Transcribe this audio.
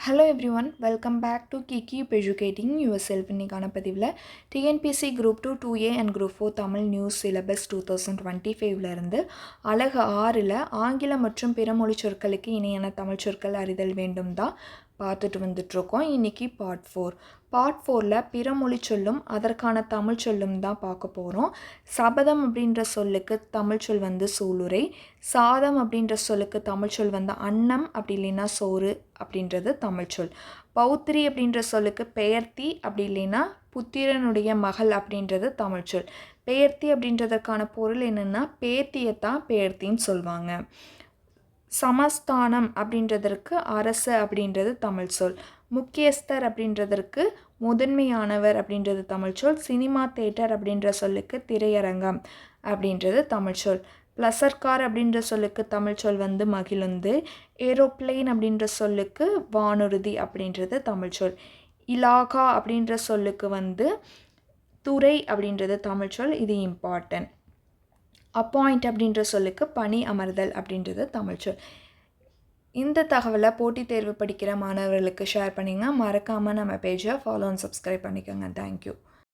Hello everyone welcome back to Ki keep educating yourself இன்னைக்கான பதிவில் TNPSC group two two A and group four Tamil news syllabus two thousand twenty ஃபைவ்லேருந்து அழகு ஆறில் ஆங்கிலம் மற்றும் பிற மொழி சொற்களுக்கு இணையான தமிழ் சொற்கள் அறிதல் வேண்டும் தான் பார்த்துட்டு வந்துட்ருக்கோம் இன்றைக்கி பார்ட் ஃபோர் பார்ட் ஃபோரில் பிறமொழி சொல்லும் அதற்கான தமிழ் சொல்லும் தான் பார்க்க போகிறோம் சபதம் அப்படின்ற சொல்லுக்கு தமிழ் சொல் வந்து சூளுரை. சாதம் அப்படின்ற சொல்லுக்கு தமிழ் சொல் வந்து அன்னம் அப்படி இல்லைன்னா சோறு அப்படின்றது தமிழ் சொல். பௌத்திரி அப்படின்ற சொல்லுக்கு பெயர்த்தி அப்படி இல்லைன்னா புத்திரனுடைய மகள் அப்படின்றது தமிழ் சொல். பெயர்த்தி அப்படின்றதற்கான பொருள் என்னென்னா பேத்தியத்தான் பெயர்த்தின்னு சொல்லுவாங்க சமஸ்தானம் அப்படின்றதற்கு அரசு அப்படின்றது தமிழ் சொல். முக்கியஸ்தர் அப்படின்றதற்கு முதன்மையானவர் அப்படின்றது தமிழ் சொல். சினிமா தேட்டர் அப்படின்ற சொல்லுக்கு திரையரங்கம் அப்படின்றது தமிழ் சொல். ப்ளசர்கார் அப்படின்ற சொல்லுக்கு தமிழ் சொல் வந்து மகிழுந்து ஏரோப்ளேன் அப்படின்ற சொல்லுக்கு வானுறுதி அப்படின்றது தமிழ் சொல். இலாகா அப்படின்ற சொல்லுக்கு வந்து துறை அப்படின்றது தமிழ் சொல். இது இம்பார்ட்டன்ட் அப்பாயிண்ட் அப்படின்ற சொல்லுக்கு பணி அமர்தல் அப்படின்றது தமிழ் சொல். இந்த தகவலை போட்டித் தேர்வு படிக்கிற மாணவர்களுக்கு ஷேர் பண்ணிங்க. மறக்காமல் நம்ம பேஜை ஃபாலோ அண்ட் சப்ஸ்கிரைப் பண்ணிக்கோங்க. Thank you